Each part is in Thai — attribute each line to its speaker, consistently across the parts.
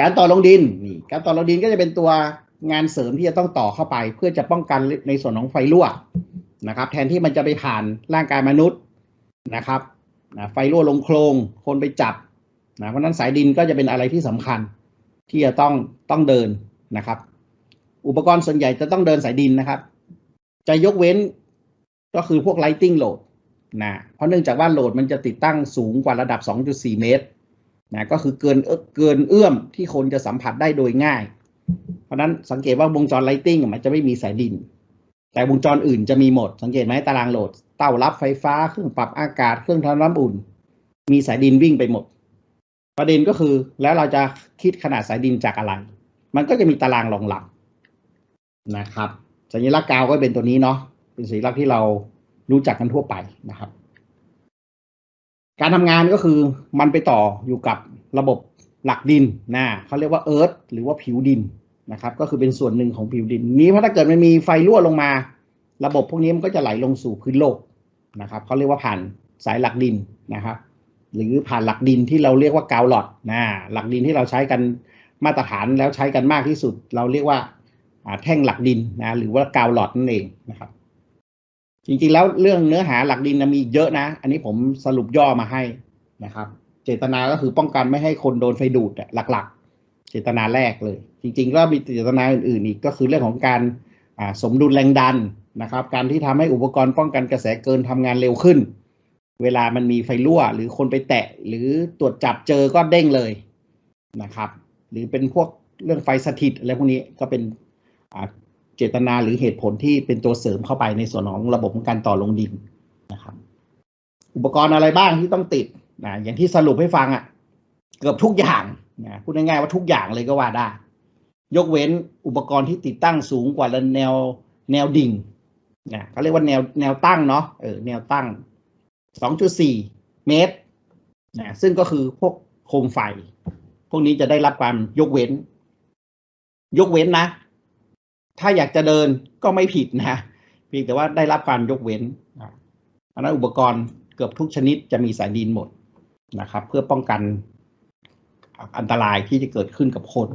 Speaker 1: การต่อลงดินนี่การต่อลงดินก็จะเป็นตัวงานเสริมที่จะต้องต่อเข้าไป เพื่อจะป้องกันในส่วนของไฟรั่วนะครับ แทนที่มันจะไปผ่านร่างกายมนุษย์นะครับนะไฟรั่วลงโครงคนไปจับนะเพราะนั้นสายดินก็จะเป็นอะไรที่สำคัญ ที่จะต้องต้องเดินนะครับ อุปกรณ์ส่วนใหญ่จะต้องเดินสายดินนะครับ จะยกเว้นก็คือพวก lighting load นะเพราะเนื่องจากว่าโหลดมันจะติดตั้งสูงกว่าระดับ 2.4 เมตร นะก็คือเกินเอื้อเกินเอื้อมที่คนจะสัมผัสได้โดยง่าย เพราะนั้นสังเกตว่าวงจร lighting มันจะไม่มีสายดิน แต่วงจรอื่นจะมีหมด สังเกตไหมตารางโหลด เต้ารับไฟฟ้าเครื่องปรับอากาศเครื่องทำน้ำอุ่น มีสายดินวิ่งไปหมด ประเด็นก็คือแล้วเราจะคิดขนาดสายดินจากอะไร มันก็จะมีตารางรองรับนะครับสัญลักษณ์กาวก็เป็นตัวนี้เนาะเป็นสัญลักษณ์ที่เรารู้จักกันทั่วไปนะครับ การทำงานก็คือมันไปต่ออยู่กับระบบหลักดินนะเขาเรียกว่าเอิร์ธหรือว่าผิวดินนะครับก็คือเป็นส่วนหนึ่งของผิวดิน นี้เพราะถ้าเกิดมันมีไฟรั่วลงมา ระบบพวกนี้มันก็จะไหลลงสู่พื้นโลกนะครับเขาเรียกว่าผ่านสายหลักดินนะครับ หรือผ่านหลักดินที่เราเรียกว่ากาวหลอดนะหลักดินที่เราใช้กันมาตรฐานแล้วใช้กันมากที่สุด เราเรียกว่าแท่งหลักดินนะหรือว่ากาวหลอดนั่นเองนะครับ จริงๆแล้วเรื่องเนื้อหาหลักดินมีเยอะนะ อันนี้ผมสรุปย่อมาให้นะครับ เจตนาก็คือป้องกันไม่ให้คนโดนไฟดูดหลักๆ เจตนาแรกเลย จริงๆก็มีเจตนาอื่นๆอีกก็คือเรื่องของการสมดุลแรงดันนะครับ การที่ทำให้อุปกรณ์ป้องกันกระแสเกินทำงานเร็วขึ้น เวลามันมีไฟรั่ว หรือคนไปแตะ หรือตรวจจับเจอก็เด้งเลยนะครับ หรือเป็นพวกเรื่องไฟสถิตอะไรพวกนี้ก็เป็น เจตนาหรือเหตุผลที่เป็นตัวเสริมเข้าไปในส่วนของระบบของการต่อลงดินนะครับ อุปกรณ์อะไรบ้างที่ต้องติดนะอย่างที่สรุปให้ฟังอะ่ะ เกือบทุกอย่างนะพูดง่ายๆว่าทุกอย่างเลยก็ว่าได้ ยกเว้นอุปกรณ์ที่ติดตั้งสูงกว่าแนวแนวดิ่งนะเขาเรียกว่าแนวแนวตั้งเนาะเออแนวตั้ง 2.4 เมตรนะซึ่งก็คือพวกโคมไฟ พวกนี้จะได้รับความยกเว้น ยกเว้นนะ ถ้าอยากจะเดินก็ไม่ผิดนะเพียงแต่ว่าได้รับการยกเว้นนะเพราะนั้นอุปกรณ์เกือบทุกชนิดจะมีสายดินหมดนะครับ เพื่อป้องกันอันตรายที่จะเกิดขึ้นกับคน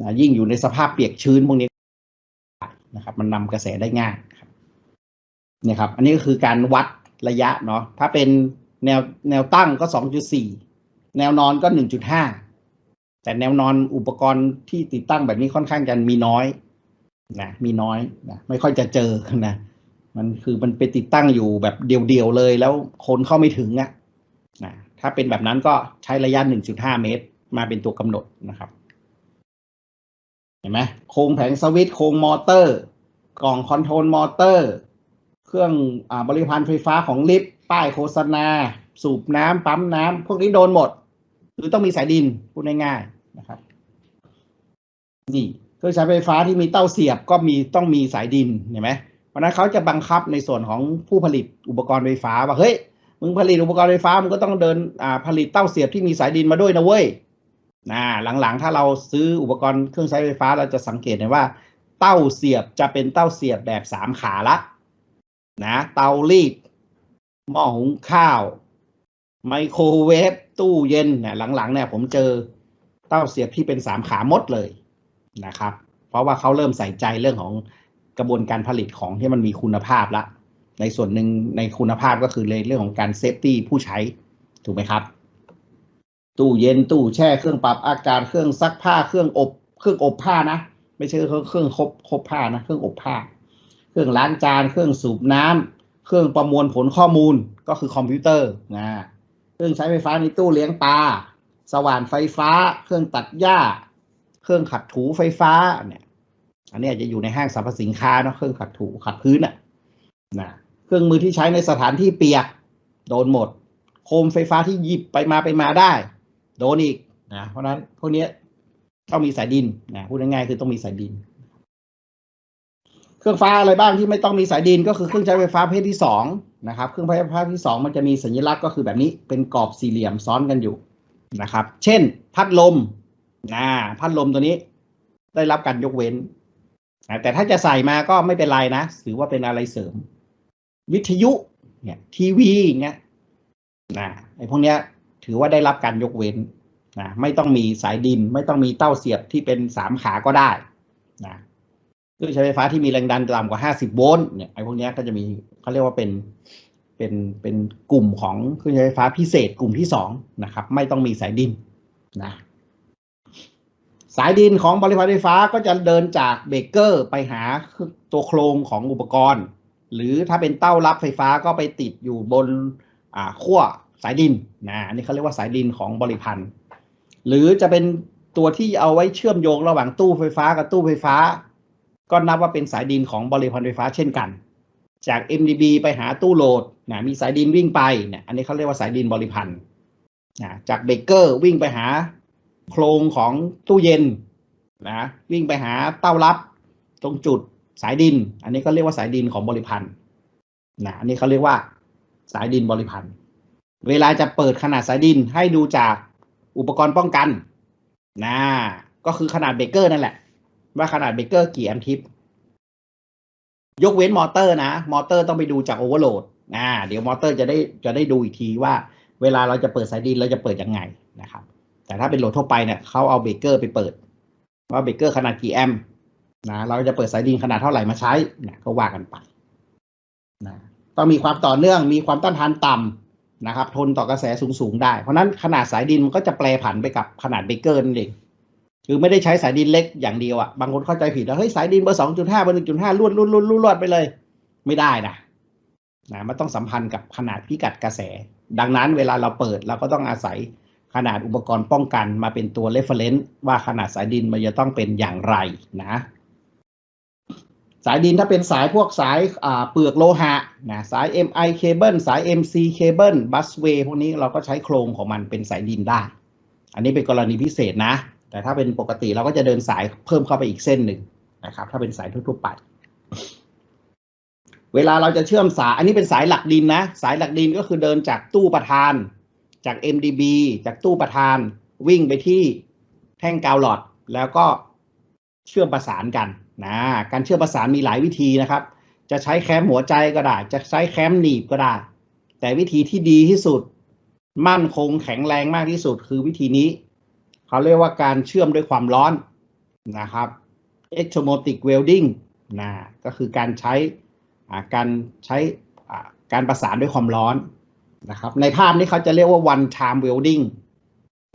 Speaker 1: นะยิ่งอยู่ในสภาพเปียกชื้นพวกนี้นะครับ มันนำกระแสได้ง่ายครับนี่ครับ อันนี้ก็คือการวัดระยะเนาะถ้าเป็นแนวแนวตั้งก็ 2.4 แนวนอนก็ 1.5 แต่แนวนอนอุปกรณ์ที่ติดตั้งแบบนี้ค่อนข้างจะมีน้อย นะมีน้อยนะไม่ค่อยจะเจอนะมันคือมันไปติดตั้งอยู่แบบเดียวๆเลยแล้วคนเข้าไม่ถึงอะนะถ้าเป็นแบบนั้นก็ใช้ระยะ 1.5 เมตร มาเป็นตัวกำหนดนะครับ เห็นไหมโครงแผงสวิตช์โครงมอเตอร์ กล่องคอนโทรลมอเตอร์ เครื่องอบริพันธ์ไฟฟ้าของลิฟต์ป้ายโฆษณา สูบน้ำปั๊มน้ำพวกนี้โดนหมด หรือต้องมีสายดินพูดง่ายๆนะครับ นี่ เครื่องใช้ไฟฟ้าที่มีเต้าเสียบก็มีต้องมีสายดินเห็นไหมเพราะนั้นเขาจะบังคับในส่วนของผู้ผลิตอุปกรณ์ไฟฟ้าว่าเฮ้ยมึงผลิตอุปกรณ์ไฟฟ้ามึงก็ต้องเดินอ่าผลิตเต้าเสียบที่มีสายดินมาด้วยนะเว้ยนะหลังๆ ถ้าเราซื้ออุปกรณ์เครื่องใช้ไฟฟ้าเราจะสังเกตเห็นว่า เต้าเสียบจะเป็นเต้าเสียบแบบสามขาละนะเตารีดหม้อหุงข้าว ไมโครเวฟตู้เย็นเนี่ยหลังๆเนี่ยผมเจอเต้าเสียบที่เป็นสามขาหมดเลย นะครับ เพราะว่าเขาเริ่มใส่ใจเรื่องของกระบวนการผลิตของที่มันมีคุณภาพละ ในส่วนหนึ่งในคุณภาพก็คือในเรื่องของการเซฟตี้ผู้ใช้ถูกไหมครับ ตู้เย็นตู้แช่เครื่องปรับอากาศเครื่องซักผ้าเครื่องอบ เครื่องอบผ้านะไม่ใช่เครื่องเครื่องคบครบผ้านะเครื่องอบผ้า เครื่องล้างจานเครื่องสูบน้ำเครื่องประมวลผลข้อมูลก็คือคอมพิวเตอร์นะเครื่องใช้ไฟฟ้าในตู้เลี้ยงปลาสว่านไฟฟ้า เครื่องตัดหญ้า เครื่องขัดถูไฟฟ้าเนี่ย อันนี้อาจจะอยู่ในห้างสรรพสินค้าเนาะเครื่องขัดถูขัดพื้นอะนะเครื่องมือที่ใช้ในสถานที่เปียก โดนหมด โคมไฟฟ้าที่หยิบไปมาไปมาได้ โดนอีกนะเพราะนั้นพวกนี้ต้องมีสายดินนะพูดง่ายๆคือต้องมีสายดิน เครื่องฟ้าอะไรบ้างที่ไม่ต้องมีสายดินก็คือเครื่องใช้ไฟฟ้าประเภทที่สองนะครับ เครื่องไฟฟ้าที่สองมันจะมีสัญลักษณ์ก็คือแบบนี้เป็นกรอบสี่เหลี่ยมซ้อนกันอยู่นะครับ เช่น พัดลม นะพัดลมตัวนี้ได้รับการยกเว้นนะแต่ถ้าจะใส่มาก็ไม่เป็นไรนะถือว่าเป็นอะไรเสริม วิทยุเนี่ยทีวีเงี้ยนะไอ้พวกเนี้ยถือว่าได้รับการยกเว้นนะไม่ต้องมีสายดิน ไม่ต้องมีเต้าเสียบที่เป็นสามขาก็ได้นะเครื่องใช้ไฟฟ้าที่มีแรงดันต่ำกว่า 50 โวลต์เนี่ยไอ้พวกเนี้ยก็จะมีเขาเรียกว่าเป็นเป็นเป็นกลุ่มของเครื่องใช้ไฟฟ้าพิเศษกลุ่มที่สองนะครับ ไม่ต้องมีสายดินนะ สายดินของบริษัทไฟฟ้าก็จะเดินจากเบรกเกอร์ไปหาตัวโครงของอุปกรณ์ หรือถ้าเป็นเต้ารับไฟฟ้าก็ไปติดอยู่บนอ่าขั้วสายดินนะอันนี้เขาเรียกว่าสายดินของบริพันธ์หรือจะเป็นตัวที่เอาไว้เชื่อมโยงระหว่างตู้ไฟฟ้ากับตู้ไฟฟ้า ก็นับว่าเป็นสายดินของบริพันธ์ไฟฟ้าเช่นกัน จาก MDB ไปหาตู้โหลดนะมีสายดินวิ่งไปเนี่ยอันนี้เขาเรียกว่าสายดินบริพันธ์นะจากเบรกเกอร์วิ่งไปหา โครงของตู้เย็นนะวิ่งไปหาเต้ารับ ตรงจุดสายดิน อันนี้ก็เรียกว่าสายดินของบริพันธ์นะอันนี้เขาเรียกว่าสายดินบริพันธ์เวลาจะเปิดขนาดสายดินให้ดูจากอุปกรณ์ป้องกันนะก็คือขนาดเบเกอร์นั่นแหละ ว่าขนาดเบเกอร์กี่แอมทิปยกเว้นมอเตอร์นะ มอเตอร์ต้องไปดูจากโอเวอร์โหลดอ่าเดี๋ยวมอเตอร์จะได้จะได้ดูอีกทีว่า เวลาเราจะเปิดสายดินเราจะเปิดยังไงนะครับ แต่ถ้าเป็นโหลดทั่วไปเนี่ยเขาเอาเบรกเกอร์ไปเปิด ว่าเบรกเกอร์ขนาดกี่แอมป์นะเราจะเปิดสายดินขนาดเท่าไหร่มาใช้นะก็ว่ากันไปนะต้องมีความต่อเนื่องมีความต้านทานต่ำนะครับ ทนต่อกระแสสูงๆได้ เพราะนั้นขนาดสายดินมันก็จะแปรผันไปกับขนาดเบรกเกอร์นั่นเองคือไม่ได้ใช้สายดินเล็กอย่างเดียวอะบางคนเข้าใจผิดแล้วเฮ้ยสายดินเบอร์สองจุดห้าเบอร์หนึ่งจุดห้าลวดลวดลวดลวดลวดไปเลย ไม่ได้นะนะมันต้องสัมพันธ์กับขนาดพิกัดกระแส ดังนั้นเวลาเราเปิดเราก็ต้องอาศัย ขนาดอุปกรณ์ป้องกันมาเป็นตัว reference ว่าขนาดสายดินมันจะต้องเป็นอย่างไรนะ สายดินถ้าเป็นสายพวกสายาเปลือกโลหะนะสาย MI cable สาย MC cable busway พวกนี้เราก็ใช้โครงของมันเป็นสายดินได้ อันนี้เป็นกรณีพิเศษนะ แต่ถ้าเป็นปกติเราก็จะเดินสายเพิ่มเข้าไปอีกเส้นหนึ่งนะครับ ถ้าเป็นสายทั่วๆไปเวลาเราจะเชื่อมสาย อันนี้เป็นสายหลักดินนะ สายหลักดินก็คือเดินจากตู้ประธาน จาก MDB จากตู้ประธานวิ่งไปที่แท่งกาวหลอด แล้วก็เชื่อมประสานกันนะการเชื่อมประสานมีหลายวิธีนะครับ จะใช้แคมหัวใจก็ได้ จะใช้แคมหนีบก็ได้ แต่วิธีที่ดีที่สุด มั่นคงแข็งแรงมากที่สุดคือวิธีนี้ เขาเรียกว่าการเชื่อมด้วยความร้อนนะครับ electromotive welding นะก็คือการใช้การใช้การประสานด้วยความร้อน นะครับ ในภาพนี้เขาจะเรียกว่า one time welding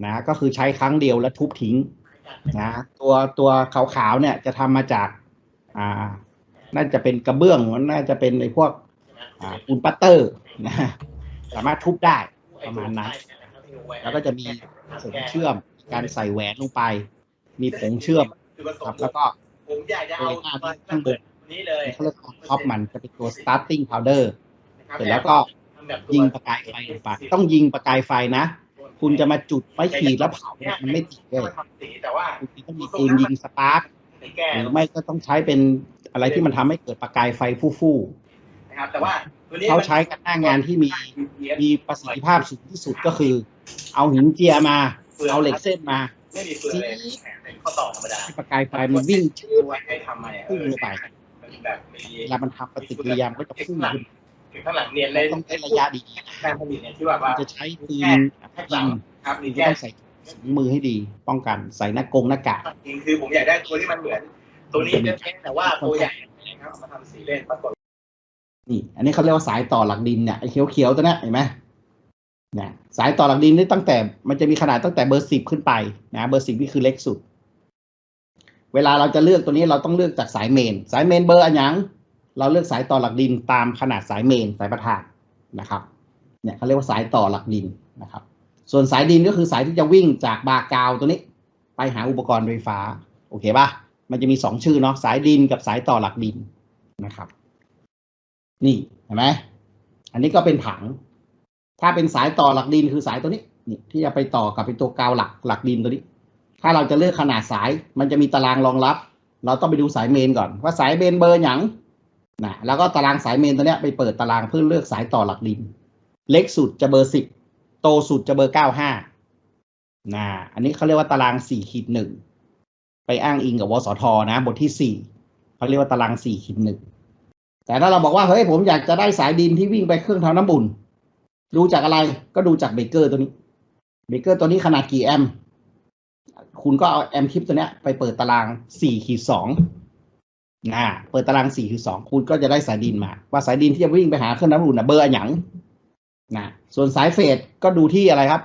Speaker 1: นะก็คือใช้ครั้งเดียวแล้วทุบทิ้งนะตัวตัวขาวๆเนี่ยจะทำมาจากอ่าน่าจะเป็นกระเบื้องน่าจะเป็นในพวกอ่าปูนปัตเตอร์นะสามารถทุบได้ประมาณนั้น แล้วก็จะมีผงเชื่อมการใส่แหวนลงไป มีผงเชื่อมครับแล้วก็
Speaker 2: ผมอยากจะเอา
Speaker 1: ตัวหน้าที่ข้างบน
Speaker 2: นี้เลย
Speaker 1: เขาเรียกว่าท็อปมันจะเป็นตัว starting powder เสร็จแล้วก็ ยิงประกายไฟลงไปต้องยิงประกายไฟนะ คุณจะมาจุดไฟขีดแล้วเผาเนี่ยมันไม่ติดเลย
Speaker 2: ทำสีแต่ว่า
Speaker 1: คุณต้องมีเองยิงสปาร์ก
Speaker 2: ในแก้
Speaker 1: หรือไม่ก็ต้องใช้เป็นอะไรที่มันทำให้เกิดประกายไฟฟู่
Speaker 2: นะครับแต่ว่าตัวนี้
Speaker 1: ๆเขาใช้กันหน้างานที่มีมีประสิทธิภาพสูงที่สุดก็คือ เอาหินเจียมา เอาเหล็กเส้นมา
Speaker 2: ไม่มีเฟืองเลยแข็งเป็นข้อต่อธรรมดา
Speaker 1: ให้ประกายไฟมันวิ่ง
Speaker 2: ตัวให้ทำมาเนี่ย
Speaker 1: พุ่งลงไป
Speaker 2: มันแบบมี
Speaker 1: เวลามันทำปฏิกิริยามันก็จะพุ่งขึ้น
Speaker 2: ถึงข้างหลังเนียนเลย
Speaker 1: ต้องใช้ระยะดี
Speaker 2: การผลิตเนี่ยที่แบบว่า
Speaker 1: จะใช้ปืนยิง
Speaker 2: ครับมี
Speaker 1: คุณก็
Speaker 2: แก้
Speaker 1: ต้องใส่ถุงมือให้ดี ป้องกันใส่หน้ากงหน้ากาก
Speaker 2: จริงคือผมอยากได้ตัวที่มันเหมือน ตัวนี้เป็นแค่แต่ว่าตัวใหญ่นะครับเอามาทำสีเล่นปรากฏ
Speaker 1: นี่อันนี้เขาเรียกว่าสายต่อหลักดินเนี่ยไอ้เขียวๆตัวเนี้ยเห็นไหมเนี่ยสายต่อหลักดินนี่ตั้งแต่มันจะมีขนาดตั้งแต่เบอร์สิบขึ้นไปนะเบอร์สิบนี่คือเล็กสุด เวลาเราจะเลือกตัวนี้เราต้องเลือกจากสายเมน สายเมนเบอร์อันยัง เราเลือกสายต่อหลักดินตามขนาดสายเมนสายประธานนะครับเนี่ยเขาเรียกว่าสายต่อหลักดินนะครับ ส่วนสายดินก็คือสายที่จะวิ่งจากบาร์กาวตัวนี้ ไปหาอุปกรณ์ไฟฟ้าโอเคป่ะมันจะมีสองชื่อเนาะสายดินกับสายต่อหลักดินนะครับ นี่เห็นไหมอันนี้ก็เป็นผัง ถ้าเป็นสายต่อหลักดินคือสายตัวนี้นี่ที่จะไปต่อกับเป็นตัวกาวหลักหลักดินตัวนี้ ถ้าเราจะเลือกขนาดสาย มันจะมีตารางรองรับ เราต้องไปดูสายเมนก่อน ว่าสายเมนเบอร์หยัง นะแล้วก็ตารางสายเมนตัวเนี้ยไปเปิดตารางเพื่อเลือกสายต่อหลักดิน เล็กสุดจะเบอร์สิบโตสุดจะเบอร์เก้าห้านะอันนี้เขาเรียกว่าตารางสี่ขีดหนึ่งไปอ้างอิงกับวสทนะ บทที่สี่เขาเรียกว่าตารางสี่ขีดหนึ่งแต่ถ้าเราบอกว่าเฮ้ยผมอยากจะได้สายดินที่วิ่งไปเครื่องทำน้ำบุญดูจากอะไรก็ดูจากเบเกอร์ตัวนี้เบเกอร์ตัวนี้ขนาดกี่แอม คุณก็เอาแอมทิปตัวเนี้ยไปเปิดตารางสี่ขีดสอง นะเปิดตารางสี่ขีดสองคุณก็จะได้สายดินมา ว่าสายดินที่จะวิ่งไปหาเครื่องน้ำอุ่นนะเบอร์อะหยังนะส่วนสายเฟดก็ดูที่อะไรครับ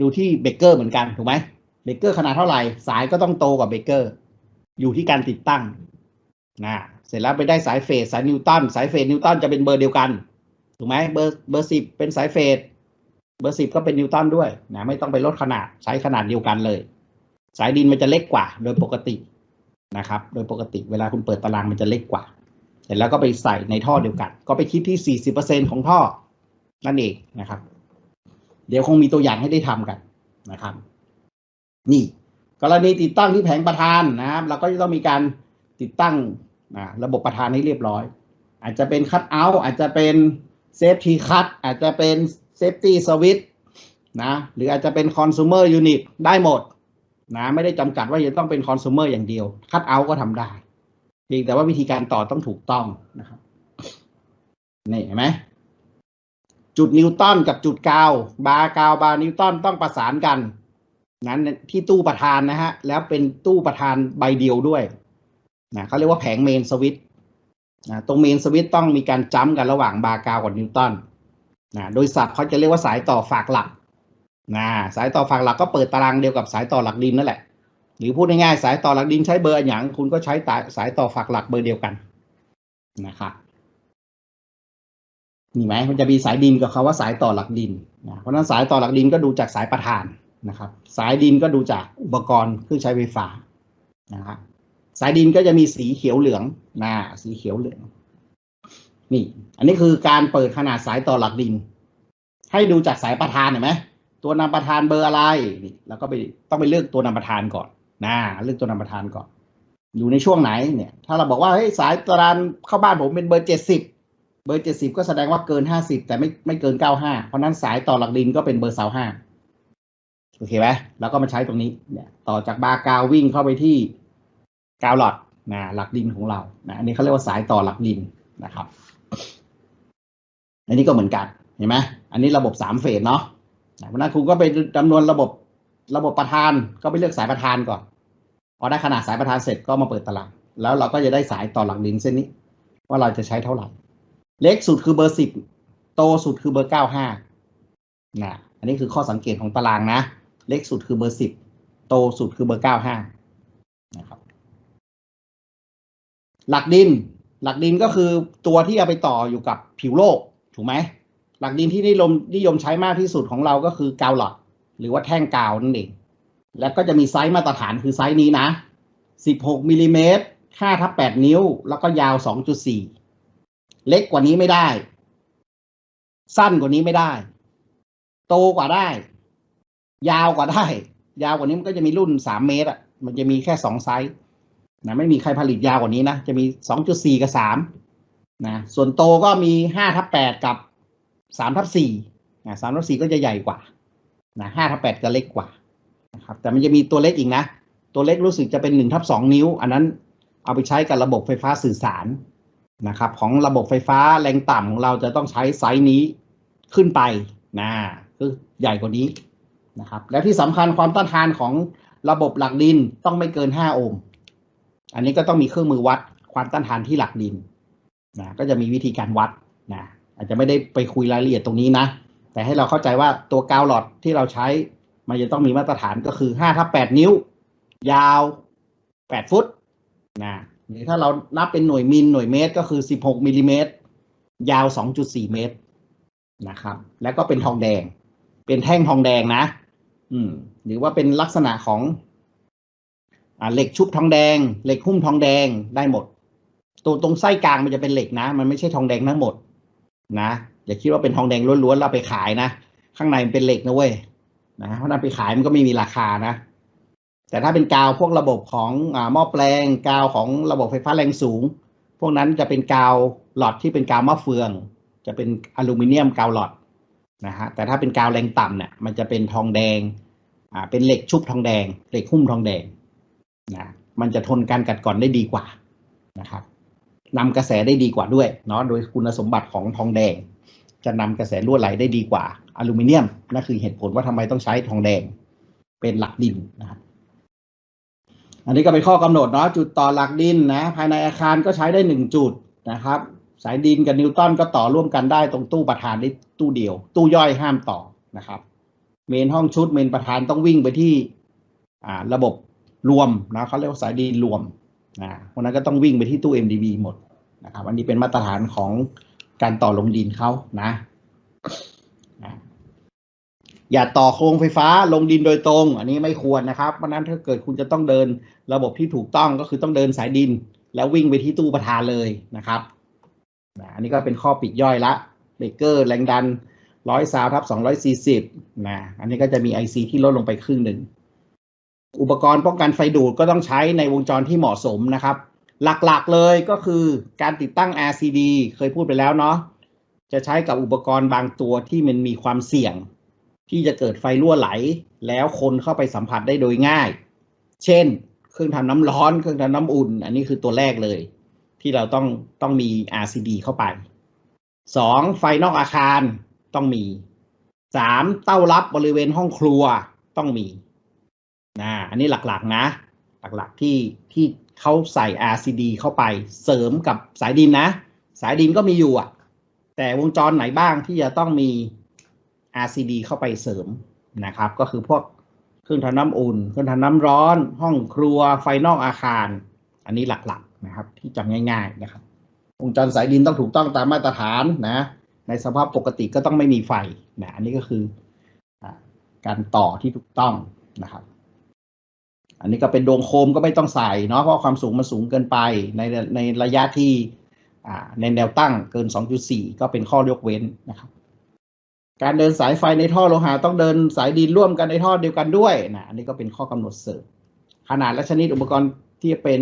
Speaker 1: ดูที่เบเกอร์เหมือนกันถูกไหมเบเกอร์ขนาดเท่าไหร่ สายก็ต้องโตกว่าเบเกอร์ อยู่ที่การติดตั้งนะเสร็จแล้วไปได้สายเฟดสายนิวตันสายเฟดนิวตันจะเป็นเบอร์เดียวกันถูกไหมเบอร์เบอร์สิบเป็นสายเฟดเบอร์สิบก็เป็นนิวตันด้วยนะไม่ต้องไปลดขนาดใช้ขนาดเดียวกันเลย สายดินมันจะเล็กกว่าโดยปกติ นะครับ โดยปกติเวลาคุณเปิดตารางมันจะเล็กกว่า เสร็จแล้วก็ไปใส่ในท่อเดียวกัน ก็ไปคิดที่สี่สิบเปอร์เซ็นของท่อนั่นเองนะครับ เดี๋ยวคงมีตัวอย่างให้ได้ทำกันนะครับ นี่ กรณีติดตั้งที่แผงประธานนะครับ เราก็จะต้องมีการติดตั้งนะระบบประธานให้เรียบร้อย อาจจะเป็นคัตเอาท์อาจจะเป็นเซฟทีคัตอาจจะเป็นเซฟตี้สวิตนะ หรืออาจจะเป็นคอน sumer unit ได้หมด นะไม่ได้จำกัดว่าจะต้องเป็นคอน sumer อย่างเดียว คัตเอาท์ก็ทำได้เพียงแต่ว่าวิธีการต่อต้องถูกต้องนะครับนี่เห็นไหมจุดนิวตันกับจุดกาว บาร์กาวบาร์นิวตันต้องประสานกันนั้นที่ตู้ประธานนะฮะ แล้วเป็นตู้ประธานใบเดียวด้วยนะเขาเรียกว่าแผงเมนสวิตนะตรงเมนสวิตต้องมีการจัมกันระหว่างบาร์กาวกับนิวตันนะโดยศัพท์เขาจะเรียกว่าสายต่อฝากหลัก นะสายต่อฝากหลักก็เปิดตารางเดียวกับสายต่อหลักดินนั่นแหละ หรือพูดง่ายๆสายต่อหลักดินใช้เบอร์อย่างคุณก็ใช้สายต่อฝากหลักเบอร์เดียวกันนะครับนี่ไหมมันจะมีสายดินกับคาว่าสายต่อหลักดินนะเพราะฉะนั้นสายต่อหลักดินก็ดูจากสายประธานนะครับ สายดินก็ดูจากอุปกรณ์เครื่องใช้ไฟฟ้านะครับสายดินก็จะมีสีเขียวเหลืองนะสีเขียวเหลือง นี่ อันนี้คือการเปิดขนาดสายต่อหลักดิน ให้ดูจากสายประธานเห็นไหม ตัวนำประธานเบอร์อะไรนี่แล้วก็ไปต้องไปเลือกตัวนำประธานก่อนนะเลือกตัวนำประธานก่อน อยู่ในช่วงไหนเนี่ย ถ้าเราบอกว่าเฮ้ยสายตารางเข้าบ้านผมเป็นเบอร์เจ็ดสิบเบอร์เจ็ดสิบก็แสดงว่าเกินห้าสิบแต่ไม่ไม่เกินเก้าห้าเพราะนั้นสายต่อหลักดินก็เป็นเบอร์เสาห้าโอเคไหมแล้วก็มาใช้ตรงนี้เนี่ยต่อจากบาร์กาววิ่งเข้าไปที่กาวหลอดนะหลักดินของเรานะอันนี้เขาเรียกว่าสายต่อหลักดินนะครับ อันนี้ก็เหมือนกันเห็นไหมอันนี้ระบบสามเฟสเนาะ เพราะนั้นคุณก็ไปจำนวนระบบระบบประธานก็ไปเลือกสายประธานก่อนพอได้ขนาดสายประธานเสร็จก็มาเปิดตารางแล้วเราก็จะได้สายต่อหลักดินเส้นนี้ ว่าเราจะใช้เท่าไหร่ เล็กสุดคือเบอร์สิบโตสุดคือเบอร์เก้าห้านะอันนี้คือข้อสังเกตของตารางนะ เล็กสุดคือเบอร์สิบโตสุดคือเบอร์เก้าห้านะครับ หลักดิน หลักดินก็คือตัวที่เอาไปต่ออยู่กับผิวโลก ถูกไหม หลักดินที่นิยมนิยมใช้มากที่สุดของเราก็คือกาวหลอดหรือว่าแท่งกาวนั่นเองแล้วก็จะมีไซส์มาตรฐานคือไซส์นี้นะสิบหกมิลลิเมตรห้าทับแปดนิ้ว แล้วก็ยาวสองจุดสี่เล็กกว่านี้ไม่ได้ สั้นกว่านี้ไม่ได้ โตกว่าได้ ยาวกว่าได้ ยาวกว่านี้มันก็จะมีรุ่นสามเมตรอะ มันจะมีแค่สองไซส์นะไม่มีใครผลิตยาวกว่านี้นะ จะมีสองจุดสี่กับสามนะ ส่วนโตก็มีห้าทับแปดกับ สามทับสี่สามทับสี่ก็จะใหญ่กว่านะห้าทับแปดจะเล็กกว่านะครับแต่มันจะมีตัวเล็กอีกนะ ตัวเล็กรู้สึกจะเป็นหนึ่งทับสองนิ้ว อันนั้นเอาไปใช้กับระบบไฟฟ้าสื่อสารนะครับ ของระบบไฟฟ้าแรงต่ำของเราจะต้องใช้ไซส์นี้ขึ้นไปนะคือใหญ่กว่านี้นะครับ แล้วที่สำคัญความต้านทานของระบบหลักดินต้องไม่เกิน 5 โอห์ม อันนี้ก็ต้องมีเครื่องมือวัดความต้านทานที่หลักดินนะก็จะมีวิธีการวัดนะ อาจจะไม่ได้ไปคุยรายละเอียดตรงนี้นะ แต่ให้เราเข้าใจว่าตัวกาวหลอดที่เราใช้ มันจะต้องมีมาตรฐานก็คือ5ทับ8นิ้ว ยาว8ฟุตนะหรือถ้าเรานับเป็นหน่วยมิลหน่วยเมตร ก็คือ16มิลลิเมตร ยาว2.4เมตรนะครับ แล้วก็เป็นทองแดง เป็นแท่งทองแดงนะ อืม หรือว่าเป็นลักษณะของอ่าเหล็กชุบทองแดง เหล็กหุ้มทองแดงได้หมด ตัวตรงไส้กลางมันจะเป็นเหล็กนะ มันไม่ใช่ทองแดงทั้งหมด นะอย่าคิดว่าเป็นทองแดงล้วนๆเราไปขายนะข้างในมันเป็นเหล็กนะเว้ยนะเพราะนั้นไปขายมันก็ไม่มีราคานะ แต่ถ้าเป็นกาวพวกระบบของอ่าหม้อแปลง กาวของระบบไฟฟ้าแรงสูง พวกนั้นจะเป็นกาวหลอดที่เป็นกาวมะเฟือง จะเป็นอลูมิเนียมกาวหลอดนะฮะแต่ถ้าเป็นกาวแรงต่ำเนี่ยมันจะเป็นทองแดงอ่าเป็นเหล็กชุบทองแดง เหล็กหุ้มทองแดงนะมันจะทนการกัดกร่อนได้ดีกว่านะครับ นำกระแสได้ดีกว่าด้วยเนาะโดยคุณสมบัติของทองแดง จะนำกระแสลวดไหลได้ดีกว่าอลูมิเนียมนั่นคือเหตุผลว่าทำไมต้องใช้ทองแดง เป็นหลักดินนะครับอันนี้ก็เป็นข้อกำหนดเนาะจุดต่อหลักดินนะภายในอาคารก็ใช้ได้หนึ่งจุดนะครับ สายดินกับนิวตันก็ต่อร่วมกันได้ตรงตู้ประธานได้ตู้เดียว ตู้ย่อยห้ามต่อนะครับ เมนห้องชุดเมนประธานต้องวิ่งไปที่ระบบรวมนะเขาเรียกว่าสายดินรวม นะวันนั้นก็ต้องวิ่งไปที่ตู้ MDB หมดนะครับอันนี้เป็นมาตรฐานของการต่อลงดินเขานะนะ อย่าต่อโครงไฟฟ้าลงดินโดยตรง อันนี้ไม่ควรนะครับเพราะนั้นถ้าเกิดคุณจะต้องเดินระบบที่ถูกต้องก็คือต้องเดินสายดิน แล้ววิ่งไปที่ตู้ประธานเลยนะครับนะอันนี้ก็เป็นข้อปิดย่อยละเบรกเกอร์แรงดันร้อยซาวทับสองร้อยสี่สิบนะอันนี้ก็จะมี IC ที่ลดลงไปครึ่งหนึ่ง อุปกรณ์ป้องกันไฟดูดก็ต้องใช้ในวงจรที่เหมาะสมนะครับ หลักๆเลยก็คือการติดตั้ง RCD เคยพูดไปแล้วเนาะจะใช้กับอุปกรณ์บางตัวที่มันมีความเสี่ยง ที่จะเกิดไฟรั่วไหล แล้วคนเข้าไปสัมผัสได้โดยง่าย เช่น เครื่องทำน้ำร้อนเครื่องทำน้ำอุ่น อันนี้คือตัวแรกเลย ที่เราต้องต้องมี RCD เข้าไปสองไฟนอกอาคารต้องมีสามเต้ารับบริเวณห้องครัวต้องมี นะอันนี้หลักๆนะ หลักๆที่ที่เขาใส่ RCD เข้าไปเสริมกับสายดินนะ สายดินก็มีอยู่อะแต่วงจรไหนบ้างที่จะต้องมี RCD เข้าไปเสริมนะครับ ก็คือพวกเครื่องทำน้ำอุ่น เครื่องทำน้ำร้อน ห้องครัวไฟนอกอาคาร อันนี้หลักๆนะครับ ที่จำง่าย ๆนะครับ วงจรสายดินต้องถูกต้องตามมาตรฐานนะ ในสภาพปกติก็ต้องไม่มีไฟนะอันนี้ก็คือการต่อที่ถูกต้องนะครับ อันนี้ก็เป็นดวงโคมก็ไม่ต้องใส่เนาะเพราะความสูงมันสูงเกินไปในในระยะที่ในแนวตั้งเกิน 2.4 ก็เป็นข้อยกเว้นนะครับ การเดินสายไฟในท่อโลหะต้องเดินสายดินร่วมกันในท่อเดียวกันด้วยนะอันนี้ก็เป็นข้อกำหนดเสริมขนาดและชนิดอุปกรณ์ที่เป็น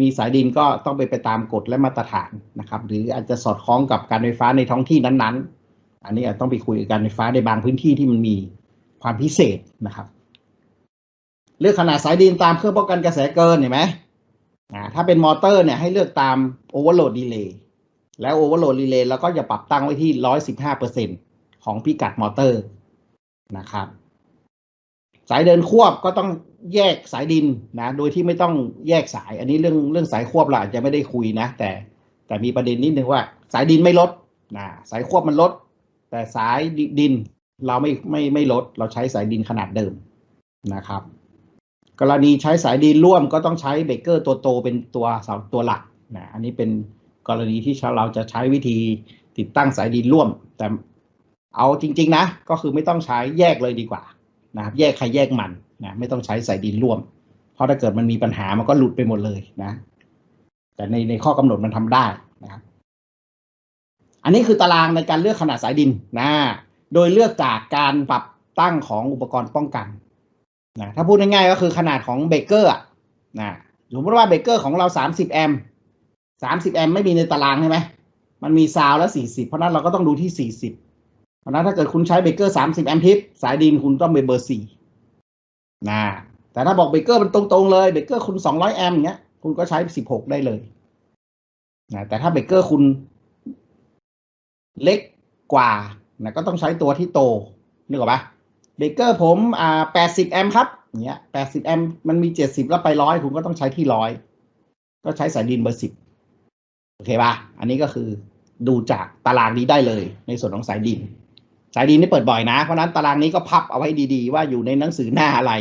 Speaker 1: มีสายดินก็ต้องไปไปตามกฎและมาตรฐานนะครับ หรืออาจจะสอดคล้องกับการไฟฟ้าในท้องที่นั้นๆ อันนี้อาจต้องไปคุยกับการไฟฟ้าในบางพื้นที่ที่มันมีความพิเศษนะครับ เลือกขนาดสายดินตามเครื่องป้องกันกระแสเกินเห็นไหมถ้าเป็นมอเตอร์เนี่ยให้เลือกตามโอเวอร์โหลดดีเลย์แล้วโอเวอร์โหลดดีเลย์เราก็จะปรับตั้งไว้ที่ร้อยสิบห้าเปอร์เซ็นของพิกัดมอเตอร์นะครับ สายเดินควบก็ต้องแยกสายดินนะ โดยที่ไม่ต้องแยกสาย อันนี้เรื่องเรื่องสายควบเราอาจจะไม่ได้คุยนะ แต่แต่มีประเด็นนิดนึงว่า สายดินไม่ลดนะสายควบมันลด แต่สายดินเราไม่ไม่ไม่ลด เราใช้สายดินขนาดเดิมนะครับ กรณีใช้สายดินร่วมก็ต้องใช้เบกเกอร์ตัวโตเป็นตัวเสาตัวหลักนะอันนี้เป็นกรณีที่เราจะใช้วิธีติดตั้งสายดินร่วม แต่เอาจริง ๆ นะ ก็คือไม่ต้องใช้แยกเลยดีกว่านะครับแยกใครแยกมันนะไม่ต้องใช้สายดินร่วม เพราะถ้าเกิดมันมีปัญหามันก็หลุดไปหมดเลยนะ แต่ในในข้อกำหนดมันทำได้นะครับอันนี้คือตารางในการเลือกขนาดสายดินนะ โดยเลือกจากการปรับตั้งของอุปกรณ์ป้องกัน นะถ้าพูดง่ายๆก็คือขนาดของเบเกอร์อะนะสมมติว่าเบเกอร์ของเรา 30 แอมป์30 แอมป์ไม่มีในตารางใช่ไหมมันมีซาวแล้ว40 เพราะนั้นเราก็ต้องดูที่ 40 เพราะนั้นถ้าเกิดคุณใช้เบเกอร์ 30 แอมป์ทิปสายดินคุณต้องเป็นเบอร์ 4 นะ แต่ถ้าบอกเบเกอร์มันตรงๆเลยเบเกอร์คุณ 200 แอมป์อย่างเงี้ยคุณก็ใช้ 16 ได้เลยนะแต่ถ้าเบเกอร์คุณเล็กกว่านะก็ต้องใช้ตัวที่โตนึกออกปะ เบรเกอร์ผมอ่า80แอมป์ครับเงี้ย80แอมป์มันมี70แล้วไปร้อยคุณก็ต้องใช้ที่ร้อยก็ใช้สายดินเบอร์10โอเคป่ะ อันนี้ก็คือดูจากตารางนี้ได้เลย ในส่วนของสายดิน สายดินนี่เปิดบ่อยนะ เพราะนั้นตารางนี้ก็พับเอาไว้ดีๆ ว่าอยู่ในหนังสือหน้าอะไร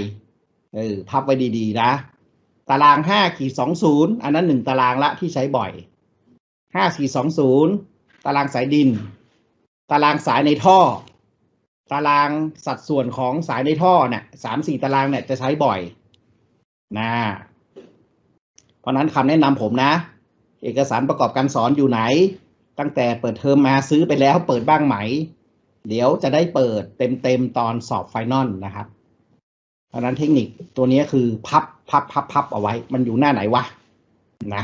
Speaker 1: เออพับไว้ดีๆนะ ตารางห้าขีดสองศูนย์อันนั้นหนึ่งตารางละที่ใช้บ่อยห้าขีดสองศูนย์ตารางสายดิน ตารางสายในท่อ ตารางสัดส่วนของสายในท่อเนี่ยสามสี่ตารางเนี่ยจะใช้บ่อยนะเพราะนั้นคำแนะนำผมนะ เอกสารประกอบการสอนอยู่ไหน ตั้งแต่เปิดเทอมมาซื้อไปแล้วเปิดบ้างไหม เดี๋ยวจะได้เปิดเต็มๆตอนสอบไฟนอลนะครับเพราะนั้นเทคนิคตัวนี้คือพับพับพับพับเอาไว้ มันอยู่หน้าไหนวะนะ